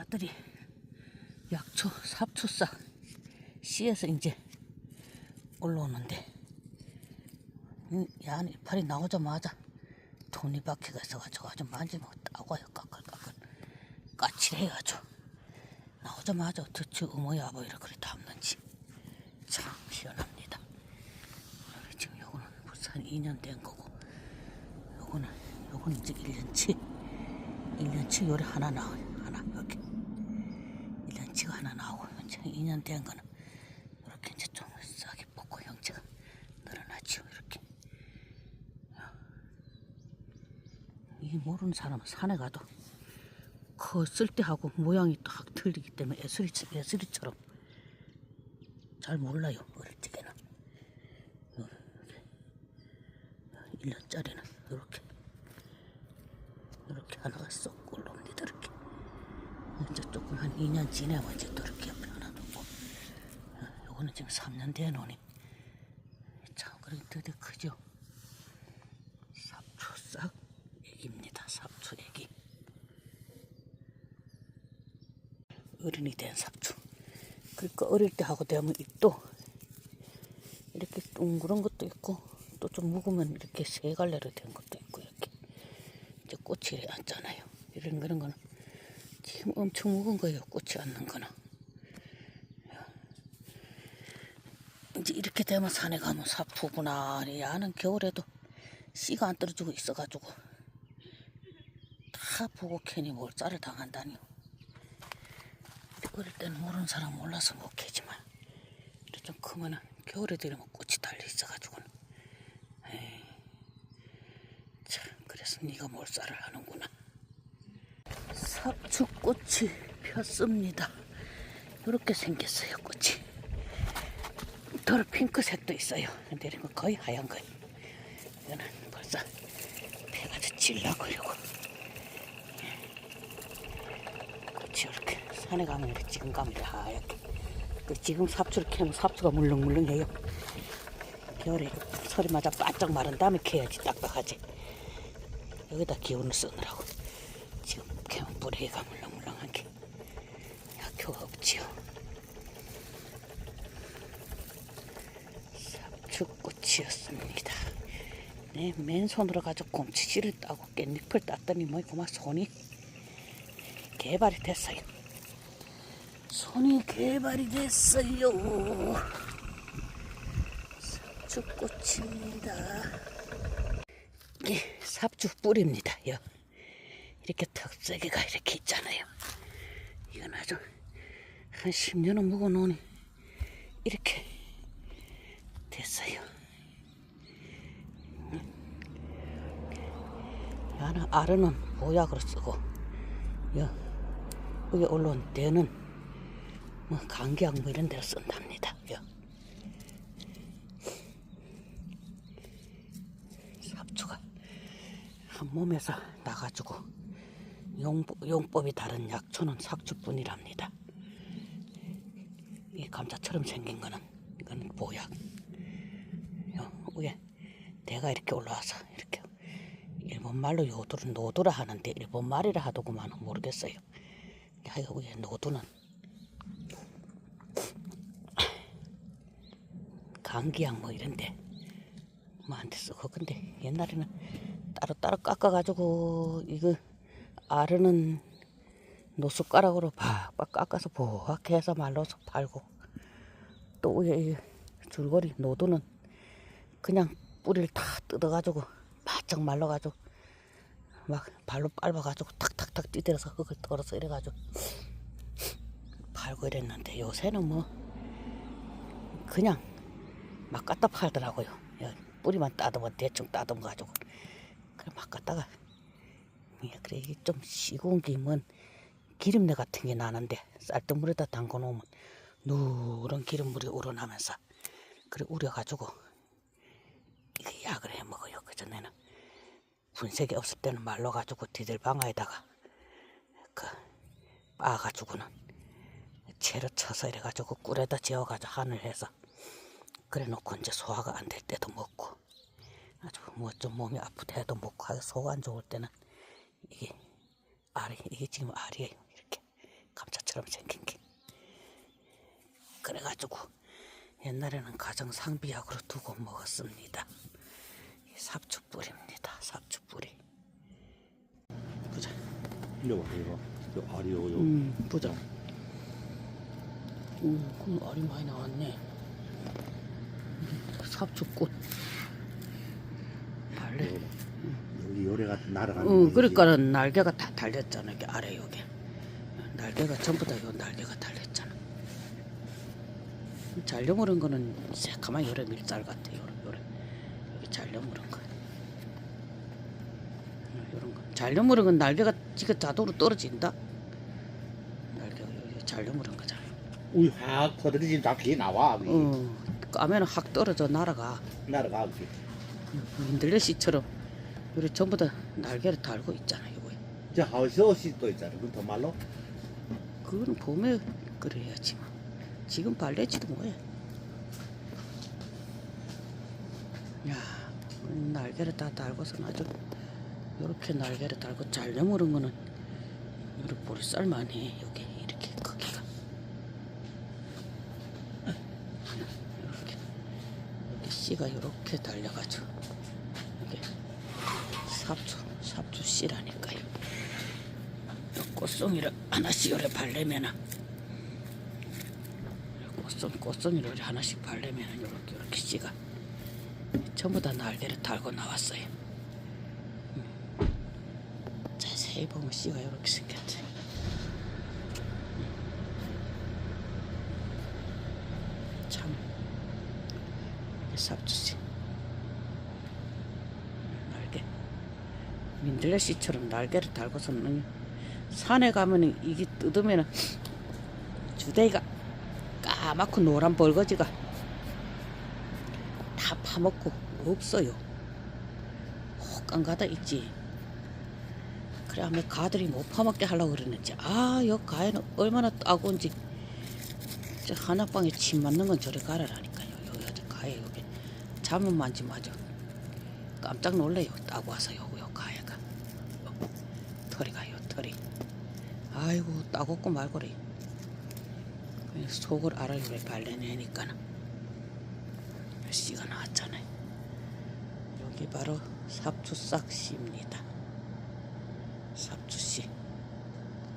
아들이 약초, 삽초싹 씨에서 이제 올라오는데 이 야는 이파리 나오자마자 톱니바퀴가 있어가지고 아주 만지면 따가요 까끌까끌. 까칠해가지고. 나오자마자 대체 어머니 아버지를 그리 담는지. 참 시원합니다. 여기 지금 요거는 한 2년 된 거고 요거는 요거는 이제 1년치 1년치 요리 하나 나와요 하나 여기 1년치가 하나 나오고 이제 2년 된 거는 이렇게 이제 좀 싹이 뽑고 형체가 늘어나죠 이렇게. 이 모르는 사람은 산에 가도 그 쓸데하고 모양이 딱 틀리기 때문에 예술이, 예술이처럼 잘 몰라요 어릴 적에는. 이렇게. 1년짜리는 이렇게. 이렇게 하나가 쏙 올라옵니다 이렇게. 이제 조금 한 2년 지나면 이제 또 이렇게 어, 요거는 지금 3년 된 노니. 참 그래도 되게 크죠? 삽초싹 애기입니다 삽초 애기. 어른이 된 삽초. 그러니까 어릴 때 하고 되면 잎도 이렇게 둥그런 것도 있고 또 좀 묵으면 이렇게 세 갈래로 된 것도 있고 이렇게 이제 꽃이 앉잖아요. 이런 그런 거는 지금 엄청 묵은 거예요 꽃이 앉는 거는 이렇게 되면 산에 가면 삽초구나 야는 겨울에도 씨가 안 떨어지고 있어가지고 다 보고 캐니 뭘 쌀을 당한다니요 어릴 때는 모르는 사람 몰라서 못 캐지만 좀 크면은 겨울에 되면 꽃이 달려 있어가지고는. 참 그래서 네가 몰살을 하는구나. 삽초꽃이 폈습니다. 이렇게 생겼어요 꽃이 덜 핑크색도 있어요. 근데 거 거의 하얀 거예요. 이거는 벌써 배가 질러가려고. 꽃이 이렇게 산에 가면 이렇게 지금 가면 하얗게. 그 지금 삽초를 캐면 삽초가 물렁물렁해요. 겨울에 맞아 바짝 마른 다음에 캐야지 딱딱하지. 여기다 기운을 쓰느라고. 지금 캐면 뿌리가 물렁물렁한 게. 약효가 없지요 삽초꽃이었습니다. 내 맨손으로 가지고 곰치씨를 따고 깻잎을 땄더니 뭐 그만 손이 개발이 됐어요. 손이 개발이 됐어요. 삽초꽃입니다. 이게 삽주 뿌리입니다. 여. 이렇게 턱세개가 이렇게 있잖아요. 이건 아주 한 10년은 묵어놓으니 이렇게 됐어요 야는 아르는 보약으로 쓰고 여 위에 올라온 때는 뭐 감기약 뭐 이런 데로 쓴답니다. 여. 삽초가 한 몸에서 나가지고 용, 용법이 다른 약초는 삭주뿐이랍니다. 이 감자처럼 생긴 거는 이거는 보약. 요 위에 대가 이렇게 올라와서 이렇게 일본 말로 요도를 노도라 하는데 일본 말이라 하더구만 모르겠어요. 하여가 위에 노도는? 감기약 뭐 이런데 뭐한테 쓰고 근데 옛날에는 따로 따로 깎아가지고 이거 아르는 노숟가락으로 팍팍 깎아서 보하게 해서 말려서 팔고 또 줄거리 노도는 그냥 뿌리를 다 뜯어가지고 바짝 말라가지고 막 발로 밟아가지고 탁탁탁 뛰들어서 그걸 덜어서 이래가지고 팔고 이랬는데 요새는 뭐 그냥 막 갖다 팔더라고요. 야, 뿌리만 따듬어 대충 따듬어 가지고 그래 막 갖다가 예, 그래 이게 좀 시고운 김은 기름내 같은 게 나는데 쌀뜨물에다 담궈 놓으면 누런 기름물이 우러나면서 그래 우려가지고 해 먹어요. 그 전에는 분색이 없을 때는 말라가지고 디들방아에다가 그 빻아가지고는 채로 쳐서 이래가지고 꿀에다 재워가지고 한을 해서 그래 놓고 이제 소화가 안 될 때도 먹고 아주 뭐 좀 몸이 아프대도 먹고 하고 속안 좋을 때는 이게 알이 이게 지금 알이에요 이렇게 삽주씨처럼 생긴 게. 그래가지고 옛날에는 가정 상비약으로 두고 먹었습니다. 이 삽주 뿌리입니다. 삽주 뿌리. 보자. 이거 봐 이거 저 알이 요, 요. 음, 보자. 음, 그럼 알이 많이 나왔네. 삽주꽃. 발레. 봐. 여기 요래가 날아가는 응, 거지. 그러니까는 날개가 다 달렸잖아. 이게 아래 여기. 날개가 전부 다 요 날개가 달렸잖아. 잘려물은 거는 새까만 요래 밀살 같아. 요래 요래. 여기 거. 어, 요런 거. 잘려물은 건 날개가 지가 자동으로 떨어진다. 날개가 잘려물은 거잖아. 우리 확 터들이지 다 뒤에 나와 여기. 어, 까면은 확 떨어져 날아가. 날아가 여기. 민들레씨처럼 요래 전부 다 날개를 달고 있잖아. 요거. 저 하우스옷이 또 있잖아 그건 더 말로 그거는 봄에 그래야지 뭐. 지금 발레지도 뭐해. 야, 음, 날개를 다 달고서 아주 이렇게 날개를 달고 잘 여무른 거는 이렇게 볼살만 해 여기 이렇게 크기가. 이렇게. 여기 씨가 이렇게 달려가지고 이게 삽주 삽주 씨라니까요. 꽃송이를 하나씩 요래 발레면은 꽃송 꽃송이를 하나씩 발레면은 요렇게 요렇게 씨가 전부 다 날개를 달고 나왔어요. 음. 자세히 보면 씨가 요렇게 생겼지. 음. 참 이게 삽주씨 날개 민들레 씨처럼 날개를 달고서는 산에 가면은 이게 뜯으면은 주대기가 까맣고 노란 벌거지가 다 파먹고 없어요. 혹간 가다 있지. 그래 아마 가들이 못 파먹게 하려고 그러는지 아, 여 가에는 얼마나 따가운지 저 하나방에 침 맞는 건 저리 가라라니까요. 여기 어디 가에 여기 잠은 만지 마죠. 깜짝 놀래요. 따고 와서 요거 요 가에가 요, 털이 가 요 털이. 아이고 따갑고 말고래. 속을 알아요 왜 발라내니까는 씨가 나왔잖아요. 여기 바로 삽주싹 씨입니다.